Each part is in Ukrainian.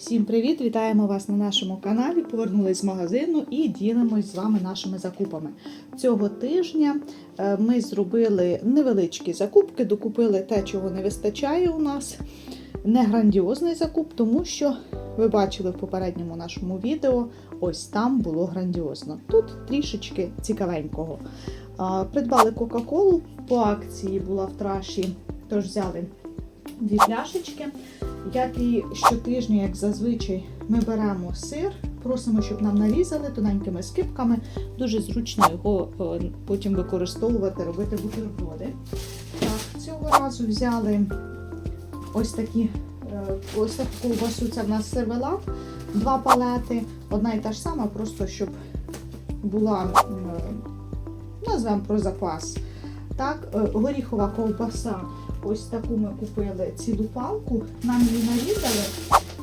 Всім привіт! Вітаємо вас на нашому каналі. Повернулись з магазину і ділимось з вами нашими закупами. Цього тижня е, ми зробили невеличкі закупки, докупили те, чого не вистачає у нас. Не грандіозний закуп, тому що ви бачили в попередньому нашому відео, ось там було грандіозно. Тут трішечки цікавенького. Придбали Кока-Колу, по акції була в траші, тож взяли дві пляшечки. Як і щотижня, як зазвичай, ми беремо сир, просимо, щоб нам нарізали тоненькими скипками. Дуже зручно його е, потім використовувати, робити бутерброди. Так, цього разу взяли ось такі е, ось таку ковбасу, це в нас сервелат, два палети, одна і та ж сама, просто щоб була, е, назвемо про запас. Так, горіхова ковбаса. Ось таку ми купили цілу палку, нам її нарізали.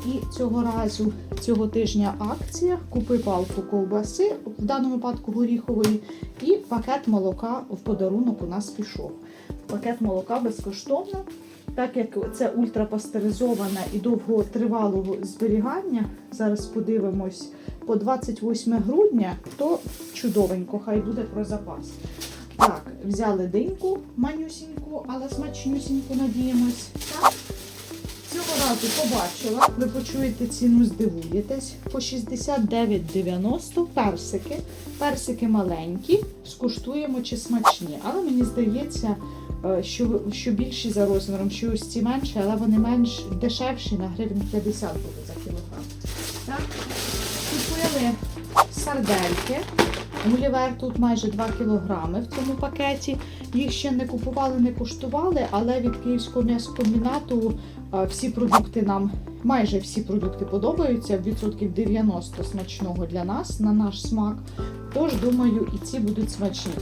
І цього разу, цього тижня акція купи палку ковбаси, в даному випадку горіхової, і пакет молока в подарунок у нас пішов. Пакет молока безкоштовно. Так як це ультрапастеризоване і довготривалого зберігання, зараз подивимось по 28 грудня, то чудовенько, хай буде про запас. Так, взяли диньку манюсіньку, але смачнюсіньку, надіємось. Так. Цього разу побачила, ви почуєте ціну, здивуєтесь. По 69,90 персики. Персики маленькі, скуштуємо чи смачні. Але мені здається, е, що, що більші за розміром, що ось ці менші, але вони менш дешевші на гривень 50 будуть за кілограм. Так. Купили сардельки. Гулівер тут майже 2 кг в цьому пакеті. Їх ще не купували, не куштували, але від київського м'ясокомбінату е, всі продукти нам, майже всі продукти подобаються, відсотків 90 смачного для нас, на наш смак. Тож, думаю, і ці будуть смачні.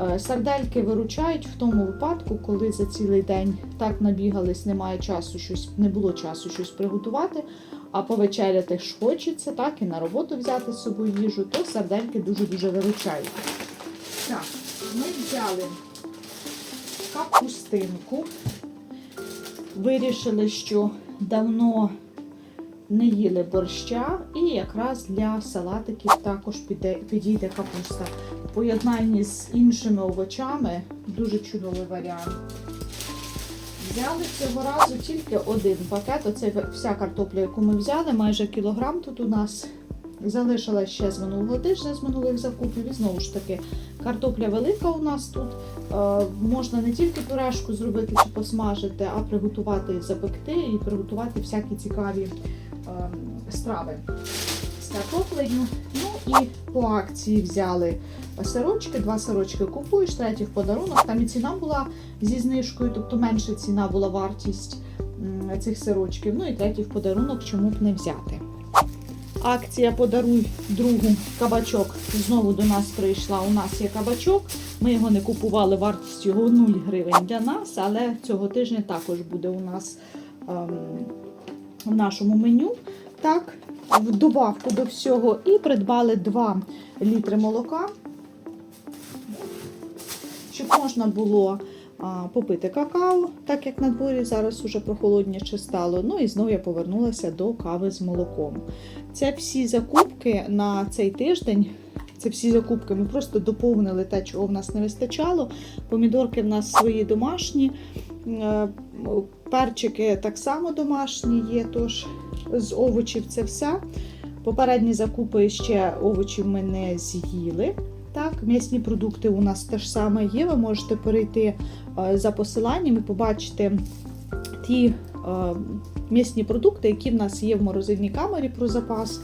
Е, Сардельки виручають в тому випадку, коли за цілий день так набігались, немає часу щось, не було часу щось приготувати, а повечеряти ж хочеться, так і на роботу взяти з собою їжу, то сардельки дуже-дуже виручають. Так, ми взяли капустинку. Вирішили, що давно не їли борща, і якраз для салатиків також піде, підійде капуста. В поєднанні з іншими овочами дуже чудовий варіант. Взяли цього разу тільки один пакет. Оце вся картопля, яку ми взяли, майже кілограм тут у нас. Залишилась ще з минулого тижня, з минулих закупів. І знову ж таки, картопля велика у нас тут. Е, можна не тільки пюрешку зробити чи посмажити, а приготувати запекти і приготувати всякі цікаві е, страви з картоплею. Ну і по акції взяли сирочки, два сирочки купуєш, третій в подарунок. Там і ціна була зі знижкою, тобто менша ціна була вартість цих сирочків. Ну і третій в подарунок, чому б не взяти. Акція Подаруй другу кабачок знову до нас прийшла. У нас є кабачок. Ми його не купували, вартість його 0 гривень для нас, але цього тижня також буде у нас ем, в нашому меню. Так, в добавку до всього. І придбали 2 літри молока, щоб можна було попити какао, так як на дворі зараз уже прохолодніше стало. Ну і знову я повернулася до кави з молоком. Це всі закупки на цей тиждень. Це всі закупки. Ми просто доповнили те, чого в нас не вистачало. Помідорки в нас свої домашні, е, перчики так само домашні є. Тож з овочів це все. Попередні закупи ще овочів ми не з'їли. Так, м'ясні продукти у нас теж саме є. Ви можете перейти е, за посиланням і побачити ті е, м'ясні продукти, які в нас є в морозильній камері про запас.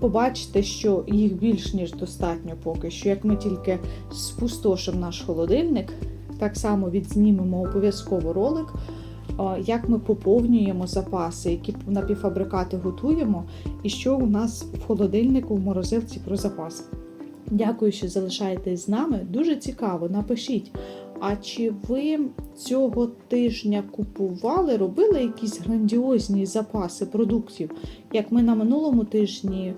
Побачите, що їх більш ніж достатньо поки що. Як ми тільки спустошимо наш холодильник, так само відзнімемо обов'язково ролик, як ми поповнюємо запаси, які напівфабрикати готуємо, і що у нас в холодильнику в морозилці про запас. Дякую, що залишаєтесь з нами. Дуже цікаво, напишіть. А чи ви цього тижня купували, робили якісь грандіозні запаси продуктів? Як ми на минулому тижні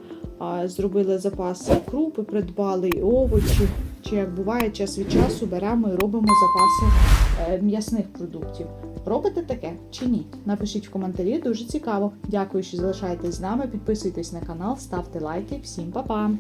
зробили запаси крупи, придбали і овочі. чи як буває час від часу беремо і робимо запаси е, м'ясних продуктів. Робите таке чи ні? Напишіть в коментарі, дуже цікаво. Дякую, що залишаєтесь з нами. Підписуйтесь на канал, ставте лайки. Всім па-па!